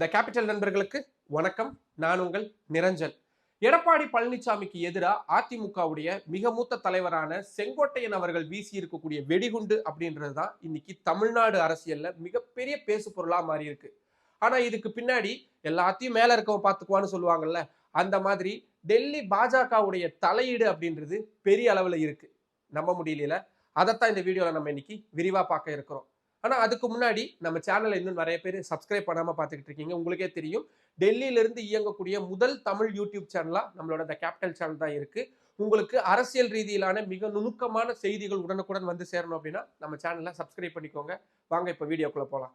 The capital நண்பர்களுக்கு வணக்கம். நான் உங்கள் நிரஞ்சன். எடப்பாடி பழனிசாமிக்கு எதிராக அதிமுகவுடைய மிக மூத்த தலைவரான செங்கோட்டையன் அவர்கள் வீசி இருக்கக்கூடிய வெடிகுண்டு அப்படின்றது தான் இன்னைக்கு தமிழ்நாடு அரசியல்ல மிகப்பெரிய பேசு பொருளா மாறி இருக்கு ஆனா இதுக்கு பின்னாடி எல்லாத்தையும் மேல இருக்கவன் பார்த்துக்குவான்னு சொல்லுவாங்கல்ல அந்த மாதிரி டெல்லி பாஜகவுடைய தலையீடு அப்படின்றது பெரிய அளவுல இருக்கு. நம்ப முடியல அதைத்தான் இந்த வீடியோல நம்ம இன்னைக்கு விரிவா பார்க்க இருக்கிறோம். ஆனால் அதுக்கு முன்னாடி நம்ம சேனலை இன்னும் நிறைய பேர் சப்ஸ்கிரைப் பண்ணாமல் பார்த்துக்கிட்டு இருக்கீங்க. உங்களுக்கே தெரியும். டெல்லியிலிருந்து இயங்கக்கூடிய முதல் தமிழ் யூடியூப் சேனலாக நம்மளோட அந்த கேபிட்டல் சேனல் தான் இருக்குது உங்களுக்கு அரசியல் ரீதியிலான மிக நுணுக்கமான செய்திகள் உடனுக்குடன் வந்து சேரணும் அப்படின்னா நம்ம சேனலை சப்ஸ்கிரைப் பண்ணிக்கோங்க. வாங்க இப்போ வீடியோக்குள்ளே போகலாம்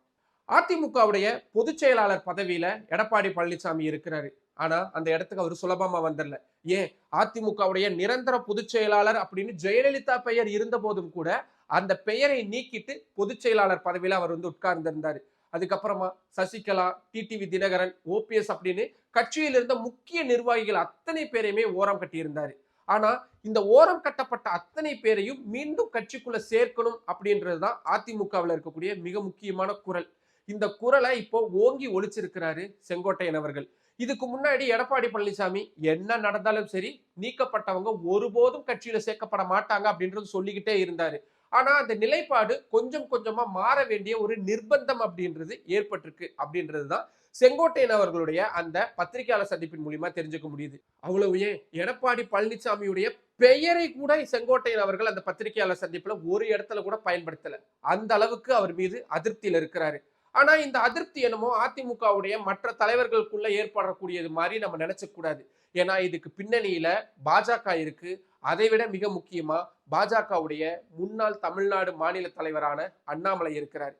அதிமுகவுடைய பொதுச் செயலாளர் பதவியில் எடப்பாடி பழனிசாமி இருக்கிறாரு. ஆனால் அந்த இடத்துக்கு அவர் சுலபமாக வந்துடல ஏன்? அதிமுகவுடைய நிரந்தர பொதுச் செயலாளர் அப்படின்னு ஜெயலலிதா பெயர் இருந்த போதும் கூட அந்த பெயரை நீக்கிட்டு பொதுச் செயலாளர் பதவியில் அவர் வந்து உட்கார்ந்திருந்தார். அதுக்கப்புறமா சசிகலா டிடிவி தினகரன் ஓபிஎஸ் அப்படின்னு கட்சியில் இருந்த முக்கிய நிர்வாகிகள் அத்தனை பேரையுமே ஓரம் கட்டியிருந்தார். ஆனால் இந்த ஓரம் கட்டப்பட்ட அத்தனை பேரையும் மீண்டும் கட்சிக்குள்ள சேர்க்கணும் அப்படின்றது தான் அதிமுகவில் இருக்கக்கூடிய மிக முக்கியமான குரல். இந்த குரலை இப்போ ஓங்கி ஒழிச்சிருக்கிறாரு செங்கோட்டையன் அவர்கள். இதுக்கு முன்னாடி எடப்பாடி பழனிசாமி என்ன நடந்தாலும் சரி நீக்கப்பட்டவங்க ஒருபோதும் கட்சியில சேர்க்கப்பட மாட்டாங்க அப்படின்றது சொல்லிக்கிட்டே இருந்தாரு. ஆனால் அந்த நிலைப்பாடு கொஞ்சம் கொஞ்சமாக மாற வேண்டிய ஒரு நிர்பந்தம் அப்படின்றது ஏற்பட்டிருக்கு அப்படின்றது தான் செங்கோட்டையன் அவர்களுடைய அந்த பத்திரிகையாளர் சந்திப்பின் மூலியமா தெரிஞ்சுக்க முடியுது. அவ்வளவு ஏன்? எடப்பாடி பழனிசாமியுடைய பெயரை கூட செங்கோட்டையன் அவர்கள் அந்த பத்திரிகையாளர் சந்திப்புல ஒரு இடத்துல கூட பயன்படுத்தல. அந்த அளவுக்கு அவர் மீது அதிருப்தியில் இருக்கிறாரு. ஆனா இந்த அதிருப்தி என்னமோ அதிமுகவுடைய மற்ற தலைவர்களுக்குள்ள ஏற்படக்கூடியது மாதிரி நம்ம நினைச்ச கூடாது. ஏன்னா இதுக்கு பின்னணியில பாஜக இருக்கு. அதை விட மிக முக்கியமா பாஜகவுடைய முன்னாள் தமிழ்நாடு மாநில தலைவரான அண்ணாமலை இருக்கிறார்.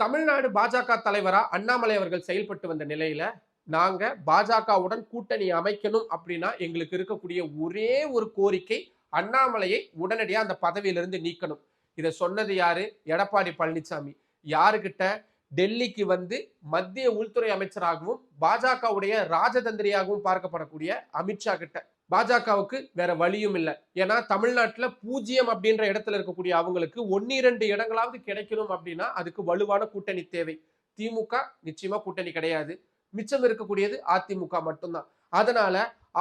தமிழ்நாடு பாஜக தலைவரா அண்ணாமலை அவர்கள் செயல்பட்டு வந்த நிலையில நாங்க பாஜகவுடன் கூட்டணி அமைக்கணும் அப்படின்னா எங்களுக்கு இருக்கக்கூடிய ஒரே ஒரு கோரிக்கை அண்ணாமலையை உடனடியாக அந்த பதவியிலிருந்து நீக்கணும். இதை சொன்னது யாரு? எடப்பாடி பழனிசாமி யாருக்கிட்ட டெல்லிக்கு வந்து மத்திய உள்துறை அமைச்சராகவும் பாஜகவுடைய ராஜதந்திரியாகவும் பார்க்கப்படக்கூடிய அமித்ஷா கிட்ட. பாஜகவுக்கு வேற வழியும் இல்லை. ஏன்னா தமிழ்நாட்டில் பூஜ்ஜியம் அப்படின்ற இடத்துல இருக்கக்கூடிய அவங்களுக்கு ஒன்னு இரண்டு இடங்களாவது கிடைக்கணும் அப்படின்னா அதுக்கு வலுவான கூட்டணி தேவை. திமுக நிச்சயமா கூட்டணி கிடையாது. மிச்சம் இருக்கக்கூடியது அதிமுக மட்டும்தான். அதனால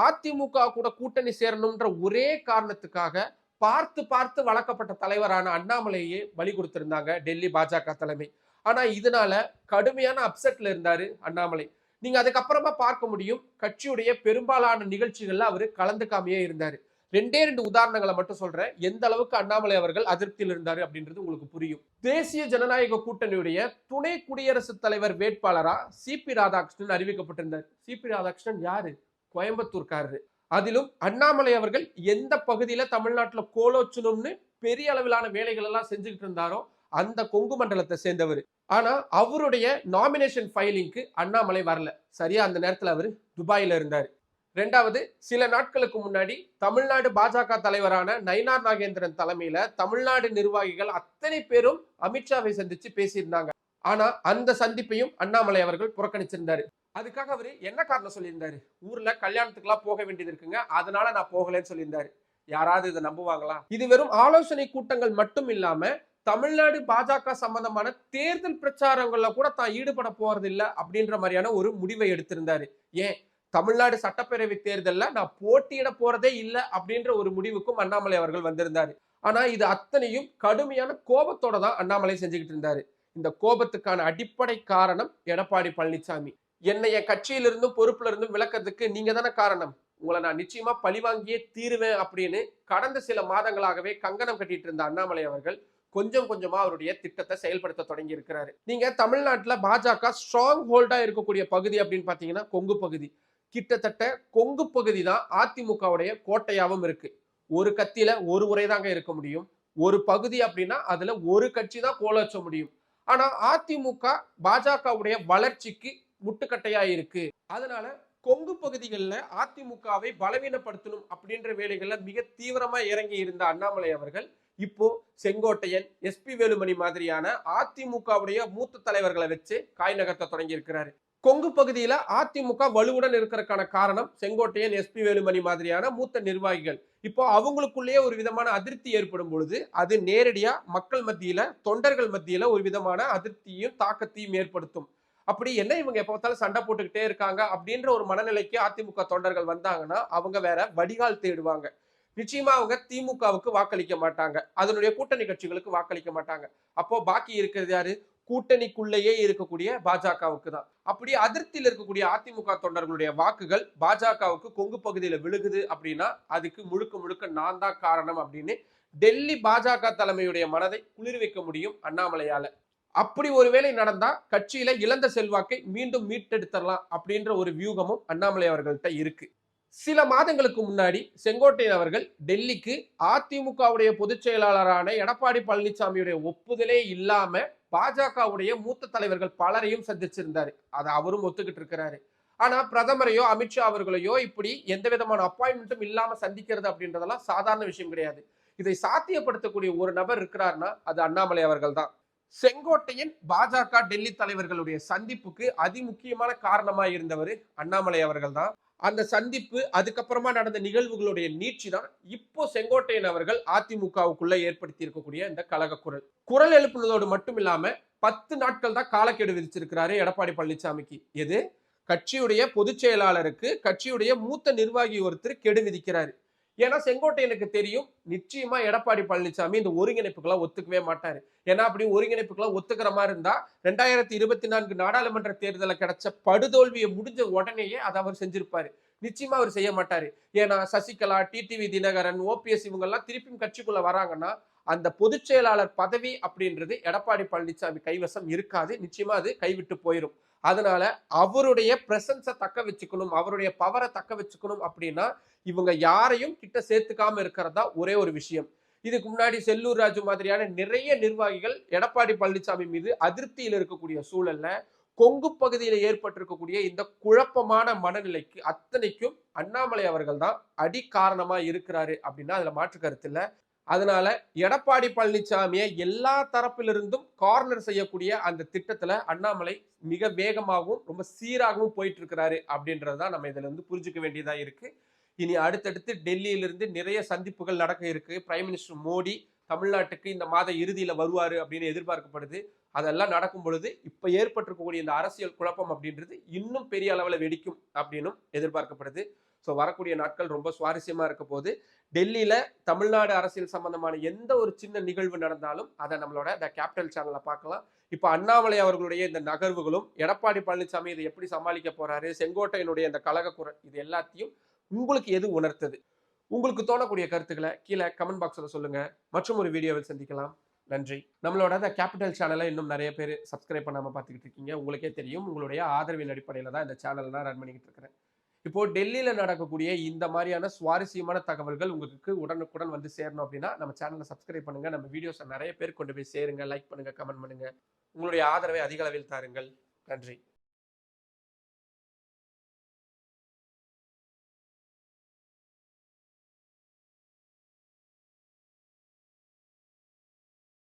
அதிமுக கூட கூட்டணி சேரணும்ன்ற ஒரே காரணத்துக்காக பார்த்து பார்த்து வளர்க்கப்பட்ட தலைவரான அண்ணாமலையே வழி கொடுத்திருந்தாங்க டெல்லி பாஜக தலைமை. ஆனா இதனால கடுமையான அப்செட்ல இருந்தாரு அண்ணாமலை. நீங்க அதுக்கப்புறமா பார்க்க முடியும். கட்சியுடைய பெரும்பாலான நிகழ்ச்சிகள்ல அவர் கலந்துக்காமையே இருந்தாரு. ரெண்டே ரெண்டு உதாரணங்களை மட்டும் சொல்றேன். எந்த அளவுக்கு அண்ணாமலை அவர்கள் அதிருப்தியில் இருந்தாரு அப்படின்றது உங்களுக்கு புரியும். தேசிய ஜனநாயக கூட்டணியுடைய துணை குடியரசுத் தலைவர் வேட்பாளரா சிபி ராதாகிருஷ்ணன் அறிவிக்கப்பட்டிருந்தார். சிபி ராதாகிருஷ்ணன் யாரு? கோயம்புத்தூர்காரரு. அதிலும் அண்ணாமலை அவர்கள் எந்த பகுதியில தமிழ்நாட்டுல கோலோச்சணும்னு பெரிய அளவிலான வேலைகள் எல்லாம் செஞ்சுக்கிட்டு இருந்தாரோ அந்த கொங்கு மண்டலத்தை சேர்ந்தவர். ஆனா அவருடைய நாமினேஷன் ஃபைலிங்க்கு அண்ணாமலை வரல. சரியா? அந்த நேரத்துல அவர் துபாயில் இருந்தார். ரெண்டாவது சில நாட்களுக்கு முன்னாடி தமிழ்நாடு பாஜக தலைவரான நயினார் நாகேந்திரன் தலைமையில தமிழ்நாடு நிர்வாகிகள் அத்தனை பேரும் அமித்ஷாவை சந்திச்சு பேசியிருந்தாங்க. ஆனா அந்த சந்திப்பையும் அண்ணாமலை அவர்கள் புறக்கணிச்சிருந்தாரு. அதுக்காக அவரு என்ன காரணம் சொல்லியிருந்தாரு? ஊர்ல கல்யாணத்துக்குலாம் போக வேண்டியது இருக்குங்க. அதனால நான் போகலன்னு சொல்லியிருந்தாரு. யாராவது இதை நம்புவாங்களா? இது வெறும் ஆலோசனை கூட்டங்கள் மட்டும் இல்லாம தமிழ்நாடு பாஜக சம்பந்தமான தேர்தல் பிரச்சாரங்கள்ல கூட தான் ஈடுபட போறது இல்லை அப்படின்ற மாதிரியான ஒரு முடிவை எடுத்திருந்தாரு. ஏன்? தமிழ்நாடு சட்டப்பேரவை தேர்தலில் நான் போட்டியிட போறதே இல்லை அப்படின்ற ஒரு முடிவுக்கும் அண்ணாமலை அவர்கள் வந்திருந்தாரு. ஆனா இது அத்தனையும் கடுமையான கோபத்தோட தான் அண்ணாமலை செஞ்சுக்கிட்டு இருந்தாரு. இந்த கோபத்துக்கான அடிப்படை காரணம் எடப்பாடி பழனிசாமி என்னை என் கட்சியிலிருந்தும் பொறுப்புல இருந்தும் விளக்கிறதுக்கு நீங்க தானே காரணம். உங்களை நான் நிச்சயமா பழிவாங்கியே தீருவேன் அப்படின்னு கடந்த சில மாதங்களாகவே கங்கணம் கட்டிட்டு இருந்த அண்ணாமலை அவர்கள் கொஞ்சம் கொஞ்சமா அவருடைய திட்டத்தை செயல்படுத்த தொடங்கி இருக்கிறாரு நீங்க தமிழ்நாட்டில் பாஜக ஸ்ட்ராங் ஹோல்டா இருக்கக்கூடிய பகுதி அப்படின்னு பாத்தீங்கன்னா கொங்கு பகுதி. கிட்டத்தட்ட கொங்கு பகுதி தான் அதிமுகவுடைய கோட்டையாவும் இருக்கு. ஒரு கத்தியில ஒரு உரை தாங்க இருக்க முடியும். ஒரு பகுதி அப்படின்னா அதுல ஒரு கட்சி தான் கோலச்ச முடியும். ஆனா அதிமுக பாஜகவுடைய வளர்ச்சிக்கு முட்டுக்கட்டையா இருக்கு. அதனால கொங்கு பகுதிகளில் அதிமுகவை பலவீனப்படுத்தணும் அப்படின்ற வேலைகளில் மிக தீவிரமா இறங்கி இருந்த அண்ணாமலை அவர்கள் இப்போ செங்கோட்டையன் எஸ்பி வேலுமணி மாதிரியான அதிமுகவுடைய மூத்த தலைவர்களை வச்சு காய் நகர்த்த தொடங்கி இருக்கிறாரு கொங்கு பகுதியில அதிமுக வலுவுடன் இருக்கிறதுக்கான காரணம் செங்கோட்டையன் எஸ்பி வேலுமணி மாதிரியான மூத்த நிர்வாகிகள். இப்போ அவங்களுக்குள்ளேயே ஒரு விதமான அதிருப்தி ஏற்படும் பொழுது அது நேரடியா மக்கள் மத்தியில தொண்டர்கள் மத்தியில ஒரு விதமான அதிருப்தியும் தாக்கத்தையும் ஏற்படுத்தும். அப்படி என்ன இவங்க எப்ப பார்த்தாலும் சண்டை போட்டுக்கிட்டே இருக்காங்க அப்படின்ற ஒரு மனநிலைக்கு அதிமுக தொண்டர்கள் வந்தாங்கன்னா அவங்க வேற வடிகால் தேடுவாங்க. நிச்சயமா அவங்க திமுகவுக்கு வாக்களிக்க மாட்டாங்க. அதனுடைய கூட்டணி கட்சிகளுக்கு வாக்களிக்க மாட்டாங்க. அப்போ பாக்கி இருக்கிறது யாரு? கூட்டணிக்குள்ளேயே இருக்கக்கூடிய பாஜகவுக்கு தான். அப்படி அதிருப்தியில் இருக்கக்கூடிய அதிமுக தொண்டர்களுடைய வாக்குகள் பாஜகவுக்கு கொங்கு பகுதியில விழுகுது அப்படின்னா அதுக்கு முழுக்க முழுக்க நான் தான் காரணம் அப்படின்னு டெல்லி பாஜக தலைமையுடைய மனதை குளிர்விக்க முடியும் அண்ணாமலையால. அப்படி ஒருவேளை நடந்தா கட்சியில இழந்த செல்வாக்கை மீண்டும் மீட்டெடுத்தரலாம் அப்படின்ற ஒரு வியூகமும் அண்ணாமலை அவர்கள்ட்ட இருக்கு. சில மாதங்களுக்கு முன்னாடி செங்கோட்டையன் அவர்கள் டெல்லிக்கு அதிமுகவுடைய பொதுச் செயலாளரான எடப்பாடி பழனிசாமியுடைய ஒப்புதலே இல்லாம பாஜகவுடைய மூத்த தலைவர்கள் பலரையும் சந்திச்சிருந்தாரு. அதை அவரும் ஒத்துக்கிட்டு இருக்கிறாரு. ஆனா பிரதமரையோ அமித்ஷா அவர்களையோ இப்படி எந்த விதமான அப்பாயின்மெண்ட்டும் இல்லாம சந்திக்கிறது அப்படின்றதெல்லாம் சாதாரண விஷயம் கிடையாது. இதை சாத்தியப்படுத்தக்கூடிய ஒரு நபர் இருக்கிறார்னா அது அண்ணாமலை அவர்கள் தான். செங்கோட்டையன் பாஜக டெல்லி தலைவர்களுடைய சந்திப்புக்கு அதிமுக்கியமான காரணமாக இருந்தவர் அண்ணாமலை அவர்கள் தான். அந்த சந்திப்பு அதுக்கப்புறமா நடந்த நிகழ்வுகளுடைய நீட்சி தான் இப்போ செங்கோட்டையன் அவர்கள் அதிமுகவுக்குள்ள ஏற்படுத்தி இருக்கக்கூடிய இந்த கழக குரல். குரல் எழுப்புனதோடு மட்டும் இல்லாம பத்து நாட்கள் தான் காலக்கெடு விதிச்சிருக்கிறாரு எடப்பாடி பழனிசாமிக்கு எது? கட்சியுடைய பொதுச் செயலாளருக்கு கட்சியுடைய மூத்த நிர்வாகி ஒருத்தர் கெடு விதிக்கிறாரு. ஏன்னா செங்கோட்டையனுக்கு தெரியும். நிச்சயமா எடப்பாடி பழனிசாமி இந்த ஒருங்கிணைப்புக்கெல்லாம் ஒத்துக்கவே மாட்டாரு. ஏன்னா அப்படி ஒருங்கிணைப்புக்கெல்லாம் ஒத்துக்கிற மாதிரி இருந்தா ரெண்டாயிரத்தி இருபத்தி நான்கு நாடாளுமன்ற தேர்தலில் கிடைச்ச படுதோல்வியை முடிஞ்ச உடனேயே அதை அவர் செஞ்சிருப்பாரு. நிச்சயமா அவர் செய்ய மாட்டாரு. ஏன்னா சசிகலா டிடிவி தினகரன் ஓபிஎஸ் இவங்கெல்லாம் திருப்பியும் கட்சிக்குள்ள வராங்கன்னா அந்த பொதுச் செயலாளர் பதவி அப்படின்றது எடப்பாடி பழனிசாமி கைவசம் இருக்காது. நிச்சயமா அது கைவிட்டு போயிடும் அதனால அவருடைய பிரசன்ஸை தக்க வச்சுக்கணும் அவருடைய பவரை தக்க வச்சுக்கணும் அப்படின்னா இவங்க யாரையும் கிட்ட சேர்த்துக்காம இருக்கிறதா ஒரே ஒரு விஷயம். இதுக்கு முன்னாடி செல்லூர் ராஜு மாதிரியான நிறைய நிர்வாகிகள் எடப்பாடி பழனிசாமி மீது அதிருப்தியில் இருக்கக்கூடிய சூழல்ல கொங்கு பகுதியில் ஏற்பட்டிருக்கக்கூடிய இந்த குழப்பமான மனநிலைக்கு அத்தனைக்கும் அண்ணாமலை அவர்கள் தான் அடி காரணமா இருக்கிறாரு அப்படின்னா அதுல மாற்று கருத்து இல்லை. அதனால எடப்பாடி பழனிசாமியை எல்லா தரப்பிலிருந்தும் கார்னர் செய்யக்கூடிய அந்த திட்டத்துல அண்ணாமலை மிக வேகமாகவும் ரொம்ப சீராகவும் போயிட்டு இருக்கிறாரு அப்படின்றதான் நம்ம இதுல இருந்து புரிஞ்சுக்க வேண்டியதா இருக்கு. இனி அடுத்தடுத்து டெல்லியிலிருந்து நிறைய சந்திப்புகள் நடக்க இருக்கு. பிரைம் மினிஸ்டர் மோடி தமிழ்நாட்டுக்கு இந்த மாத இறுதியில வருவாரு அப்படின்னு எதிர்பார்க்கப்படுது. அதெல்லாம் நடக்கும் பொழுது இப்ப ஏற்பட்டிருக்கக்கூடிய இந்த அரசியல் குழப்பம் அப்படின்றது இன்னும் பெரிய அளவுல வெடிக்கும் அப்படின்னும் எதிர்பார்க்கப்படுது. ஸோ வரக்கூடிய நாட்கள் ரொம்ப சுவாரஸ்யமாக இருக்க போது டெல்லியில் தமிழ்நாடு அரசியல் சம்பந்தமான எந்த ஒரு சின்ன நிகழ்வு நடந்தாலும் அதை நம்மளோட த கேபிட்டல் சேனலில் பார்க்கலாம். இப்போ அண்ணாமலை அவர்களுடைய இந்த நகர்வுகளும் எடப்பாடி பழனிசாமி இதை எப்படி சமாளிக்க போறாரு செங்கோட்டையனுடைய இந்த கழக குரல் இது எல்லாத்தையும் உங்களுக்கு எது உணர்த்தது? உங்களுக்கு தோணக்கூடிய கருத்துக்களை கீழே கமெண்ட் பாக்ஸில் சொல்லுங்கள் மற்றும் ஒரு வீடியோவில் சந்திக்கலாம். நன்றி. நம்மளோட அந்த கேபிட்டல் சேனலை இன்னும் நிறைய பேர் சப்ஸ்கிரைப் பண்ணாமல் பார்த்துக்கிட்டு இருக்கீங்க. உங்களுக்கே தெரியும். உங்களுடைய ஆதரவின் அடிப்படையில் தான் இந்த சேனல்லாம் ரன் பண்ணிக்கிட்டு இருக்கிறேன். இப்போ டெல்லியில நடக்கக்கூடிய இந்த மாதிரியான சுவாரஸ்யமான தகவல்கள் உங்களுக்கு உடனுக்குடன் வந்து சேரணும் அப்படின்னா நம்ம சேனலை சப்ஸ்கிரைப் பண்ணுங்க. நம்ம வீடியோஸை நிறைய பேர் கொண்டு போய் சேருங்க. லைக் பண்ணுங்க கமெண்ட் பண்ணுங்க. உங்களுடைய ஆதரவை அதிக அளவில் தாருங்கள். நன்றி.